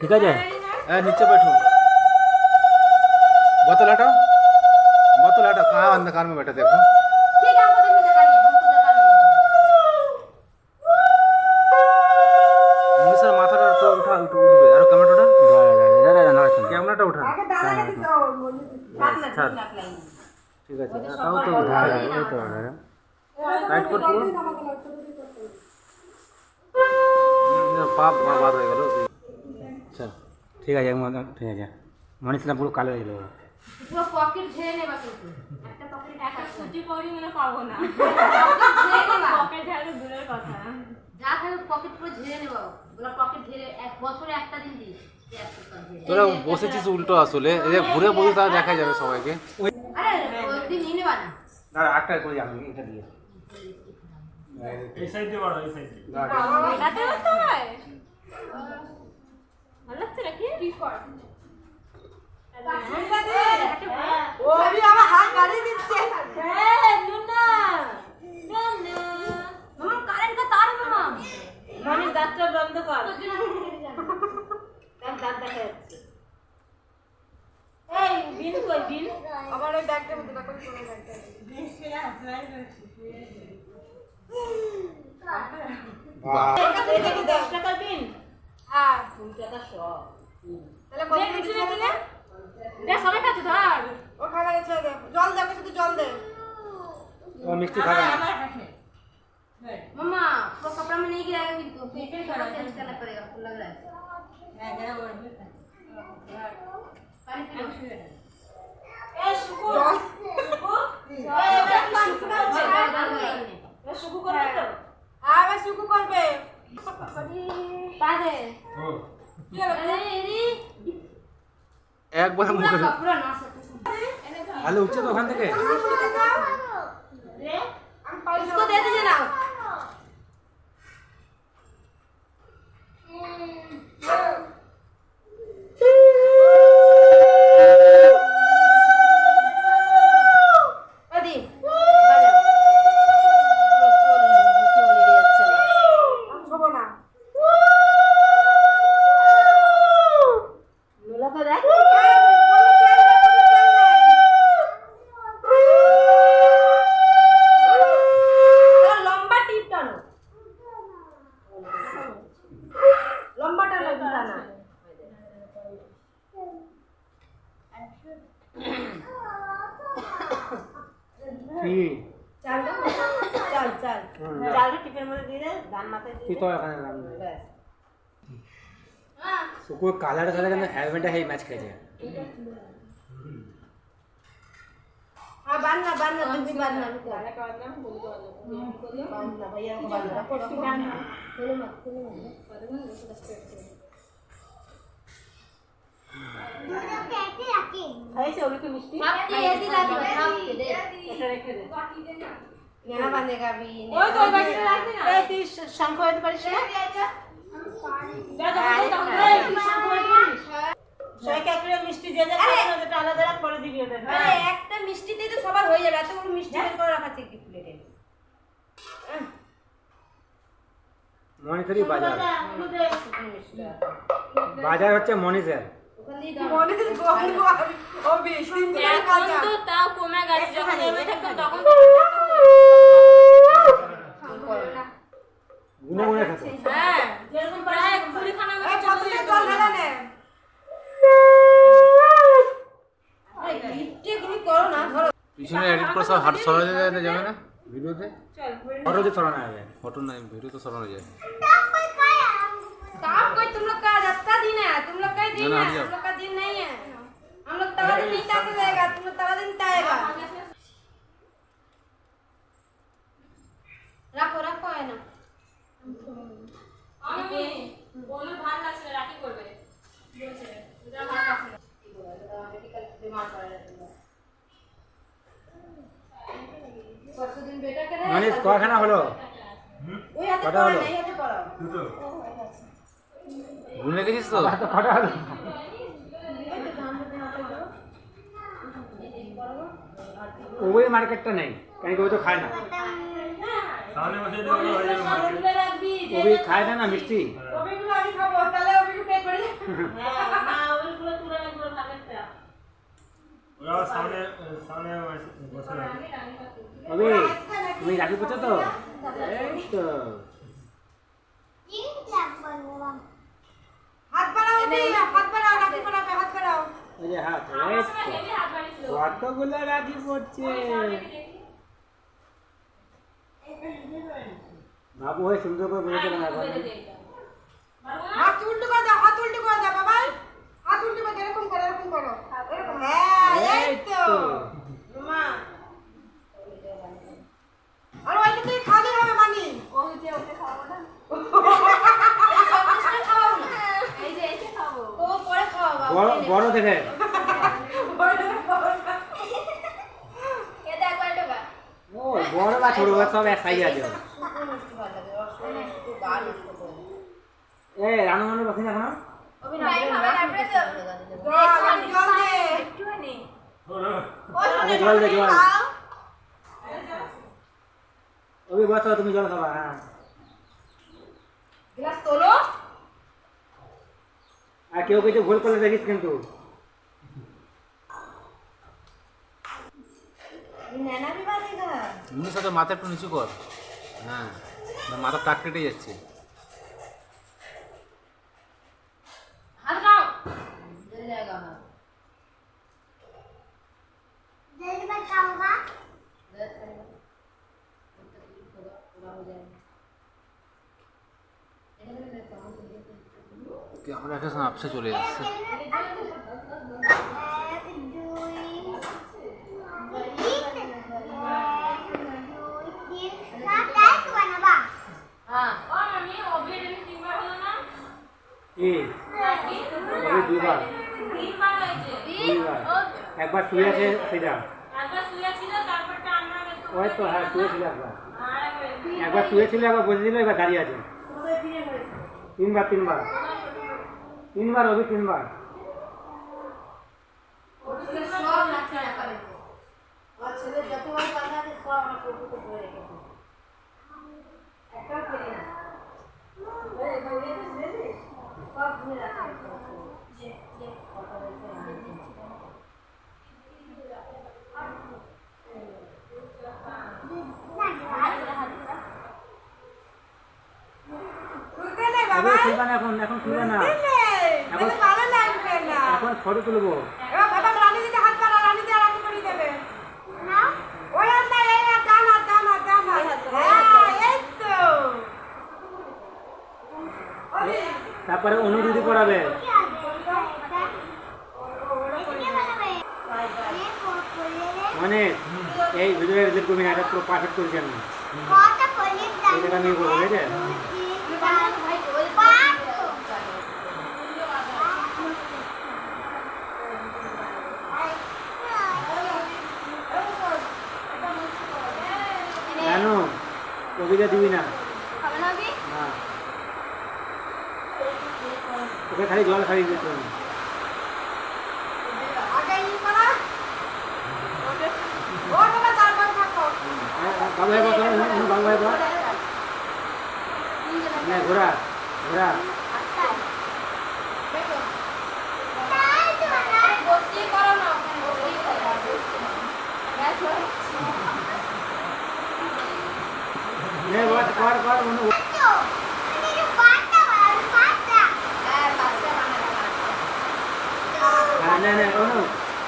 ঠিক আছে হ্যাঁ নিচে बैठो बोतल हटाओ बोतल हटाओ कहाँ अंधकार में बैठे देखो ক্যামেরাটা উঠা ঠিক আছে তাও তো এই তো টাইট করবো পাপ বাদ হয়ে গেল। চল ঠিক আছে ঠিক আছে। মনীষটা পুরো কালো হয়ে গেল। পুরো পকেট ঝেড়ে নেবা কিন্তু একটা পকেট একটা ছুটি পড়ি মানে পাবো না। পকেট ঝাড়ু দূরের কথা। যা খাবে পকেট পুরো ঝেড়ে নেবা। ওগুলো পকেট ঝেড়ে এক বছরে একটা দিন দিস। যে এক সপ্তাহ ঝেড়ে। তোরা বসেছিস উল্টো আসলে। এই ঘুরে বসে তারা দেখা যাবে সবাইকে। আরে ওই দিন নিয়ে নেবা না। আটটা করে যাব এটা দিয়ে। এই সাইডে বড় এই সাইডে। হয়? ভালো লাগছে নাকি? হ্যাঁ। দাঁতটা বন্ধ কর। দাঁত দেখা যাচ্ছে। এই বিন কই বিন আমার ওই ব্যাগটার মধ্যে রাখো কোনো ব্যাগটা এই দেখি দশ টাকা বিন হ্যাঁ কুড়ি টাকা সব তাহলে কত দে, পিছনে দিলে দে সবাই কাছে ধর ও খাবে ছেড়ে দে জল দে শুধু জল দে ও মিষ্টি খাবে না मम्मा वो कपड़ा में नहीं गिराएगा किंतु फिर फिर थोड़ा चेंज करना पड़ेगा लग रहा है पानी पी लो এই শুকু শুকু এই এবার কি শুকু করছে এই শুকু করবে তো হ্যাঁ ভাই শুকু করবে পাদে ও আরে এরি একবার পুরো মুখে কপড়া না সব আলো উঠছে তো ওখান থেকে দে इसको दे दीजिए ना चाल गं? चाल चाल हं. चाल गं टिफिनमध्ये दे रे धान माता दे ती रे. तो एखाद्या लागली. बस. सो कोई कालाडा झाला का नाही हॅवेंट हे मॅच खेळायची आहे. हा बाँध ना बाँध ना तुम्ही बाँध ना रुको. मला कळत नाही, बोलू का वाजवू? बाँध ना भैया को बाँध ना. बोलो मत, बोलो मत. এই ওকে মিষ্টি। আপনি এদি লাগবে এটা রেখে দে। নেনা গাবি ওই তো বাকিটা না? এই তুই শঙ্খ হইতে পারিস না? তো হয়ে যাবে। বাজার। বাজার হচ্ছে মনিজার এখন তো তাও কমে গেছে যখন এমনি থাকতাম তখন গুনে গুনে খেত। হ্যাঁ যেরকম প্রায় কুড়ি মতো চলে যেত। লিফটে তুমি করো না ধরো। পিছনে এডিট করে সব হাট সরানো যায় যাবে না? ভিডিওতে ফটো যে সরানো ফটো নাই ভিডিও তো সরানো যায় काम कोई तुम लोग का रास्ता दिन है तुम लोग का दिन ना, है हट जाओ। हम लोग का दिन नहीं है हम लोग तारा दिन नहीं ताके जाएगा तुम लोग तारा दिन ताएगा रखो रखो है ना আমি বলে ভালো লাগছে না, রাখি করবে বলছে, এটা ভালো লাগছে না। परसों दिन बेटा करे মনীষ কয়খানা হলো वही हाथे कटा पड़ा हलो। नहीं हाथे पड़ा দুটো ভুলে গেছিস তো? ওই মার্কেটটা নেই কেন কেউ তো খায় না। ওই খায় না না মিষ্টি? তুমি রাখি করছ তো? হাত বাড়াও হাত বাড়াও রাখি বাড়াবে হাত বাড়াও। যে হাত কতগুলো রাখি পড়ছে? বাবু হয়ে সুন্দর করে বলেছে না এখন হাত উল্টো করে দাও হাত উল্টো করে দাও বাবা হাত উল্টো করে এরকম করো এরকম করো। এরকম হ্যাঁ এই তো। মা আর ওইটা তুই খালি হবে মানি। ওই যে ওকে খাওয়াবো না খাওয়াবো না এই যে এসে খাব ও পরে খাওয়াবো বড় বড় দেখে। বড় বা ছোট বা সব এক আছে। এ, রানু মানুষ বসে তো জল তুমি জল খাবা হ্যাঁ। গ্লাস তোলো। আর কেউ কিছু ভুল করলে দেখিস কিন্তু। মুনির সাথে মাথা একটু নিচু কর। হ্যাঁ মাথা টাক কেটে যাচ্ছে। নাও। একটা সময় আপসে চলে যাচ্ছে। দুবার একবার শুয়ে আছে সেটা। ওই তো হ্যাঁ শুয়েছিল একবার। একবার শুয়েছিল, একবার বসে ছিল এবার দাঁড়িয়ে আছে। তিনবার তিনবার। তিনবার অভি তিনবার। এখন এখন খুলবে না এখন ভালো লাগবে না এখন ফটো তুলবো হ্যাঁ তারপরে অনুদিদি পড়াবে। মানে এই ভিডিও এডিট করবি না এটা পুরো পারফেক্ট করেছি আমি জায়গা নিয়ে করব ঠিক আছে কবিতা দিবি না? না ওকে খালি জল খাইয়ে দিতে হবে। আগে ই করা। ও বাবা তারপর থাকো হ্যাঁ, হ্যাঁ, বাবু ভাই বল অনু বাবু ভাই বল না ঘোরা ঘোরা বসতেই করো না ওখানে বসতেই করো গ্যাস হয়ে নে বল কর কর অনু হ্যাঁ বাচ্চা বানানো হ্যাঁ না না অনু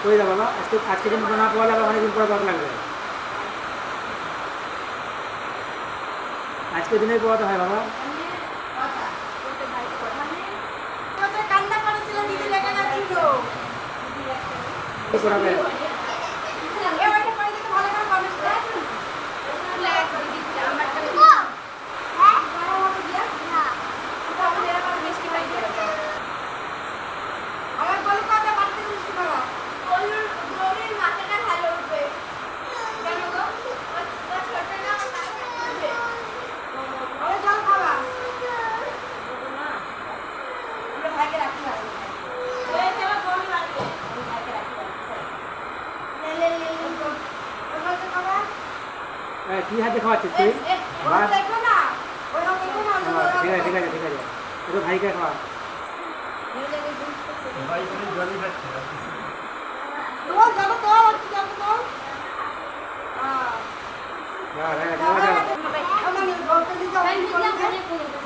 কই দা বাবা আজকে আজকে দিন না পাওয়া লাগবে অনেকদিন পরে পাওয়া লাগবে আজকে দিনে পাওয়াতে হয় বাবা কথা বলতে ভাইকে কথা কত কান্না করেছিল দিদি লেগে যাচ্ছিল কি করাবে এ ওইটা করে দিতে ভালো করে কমেন্ট করে লাগা করে দিচ্ছি আমারটা আমাদের এখন মিষ্টি পাই আমার বলে কথা বাড়তে মিষ্টি করা গরুর গরুর মাথাটা ভালো উঠবে কেন গো ও ও ছোট না ওর মাথাটা উঠবে আরে জল খাওয়া আমরা ভাইকে রাখি ভালো এই চলো গরু লাগবে ভাইকে রাখি ভালো লে লে লে লে ওই তো খাওয়া এ, কি হাতে খাওয়াচ্ছিস তুই হ্যাঁ, ঠিক আছে ঠিক আছে ঠিক আছে একটু ভাইকে খাওয়া হ্যাঁ করে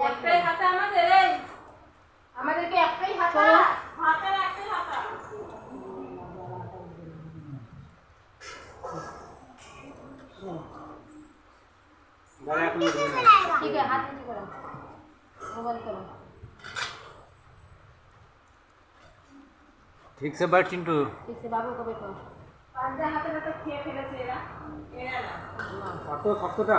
একটাই হাতা আমাদের আমাদেরকে একটাই হাতা হাতের একটাই হাতা ঠিক আছে ঠিক সে বাট চিন্টু। ঠিক সে বাবু কবে তো পাঁচ হাতে হাতে খেয়ে ফেলেছে এরা। এরা কত কতটা?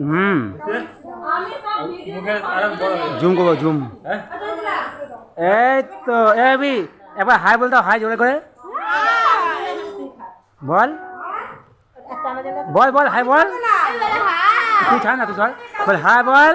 হুম। জুম করব জুম। হ্যাঁ? এই তো এ বি একবার হাই বলতে হাই জোরে করে। বল। বল বল হাই বল। তুই ছাড় না তুই ছাড়। বল হাই বল।